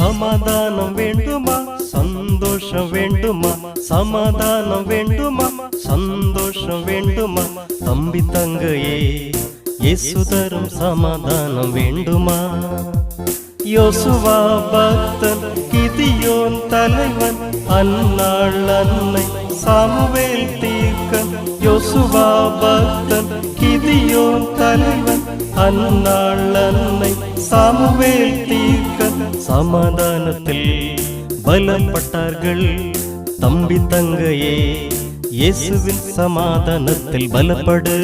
சமாதானம் வேண்டுமா? சந்தோஷம் வேண்டுமா? சமாதானம் வேண்டுமா? சந்தோஷம் வேண்டுமா? தம்பி தங்கையே இயேசு தரும் சமாதானம் வேண்டுமா? யோசுவா பக்தன் கிதியோன் தலைவன் அந்நாள் அன்னை சாமுவேல் தீர்க்கன். யோசுவா பக்தன் கிதியோன் தலைவன் அந்நாள் அன்னை சாமுவேல் தீர்க்கன். சமாதானத்தில் பலப்பட்டார்கள். தம்பி தங்கையே இயேசுவின் சமாதானத்தில் பலப்படு.